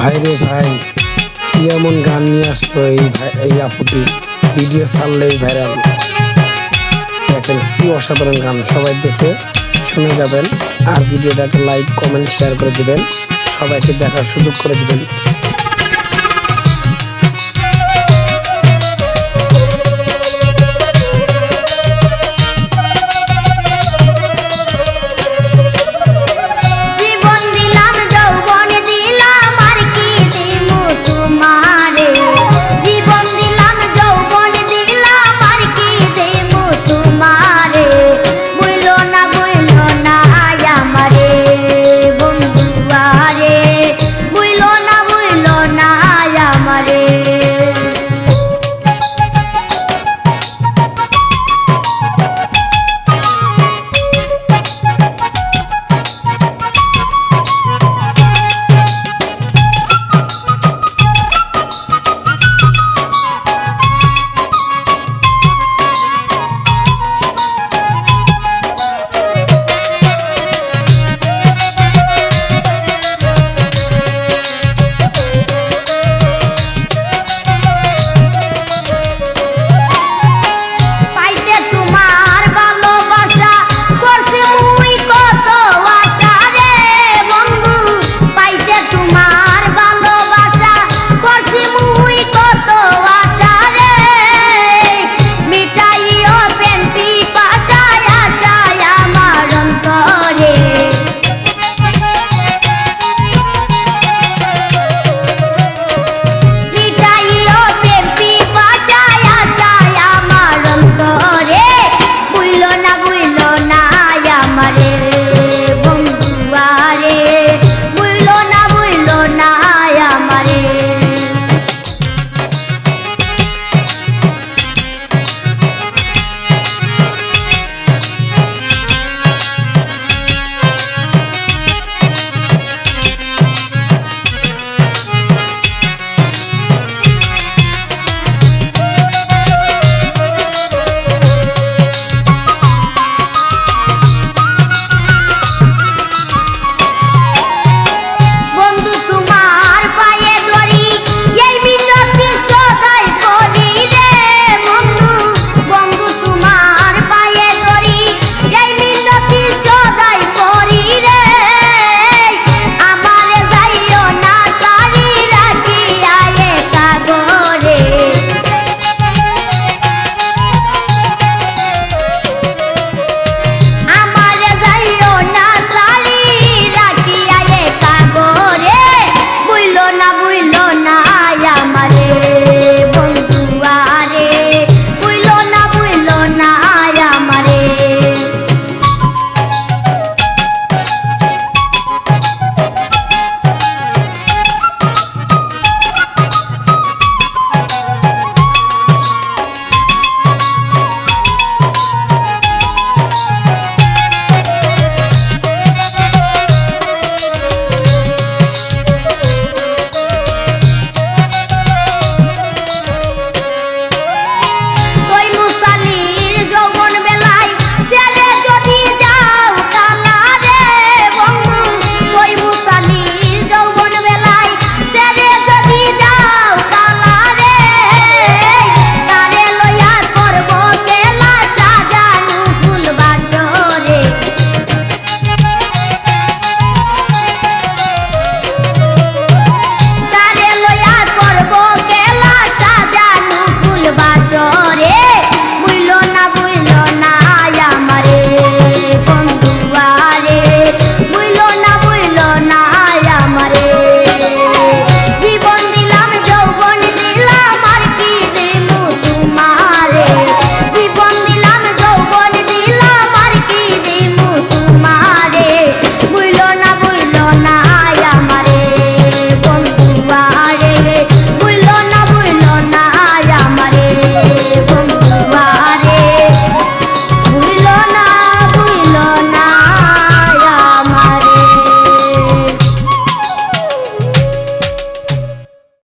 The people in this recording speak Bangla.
ভাই রে ভাই, কি এমন গান নিয়ে আসলো এই ভাই, এই আপুটি? ভিডিও ছাড়লেই ভাইরাল দেখেন কি অসাধারণ গান, সবাই দেখে শুনে যাবেন। আর ভিডিওটাকে লাইক কমেন্ট শেয়ার করে দিবেন। সবাইকে দেখার সুযোগ করে দিবেন।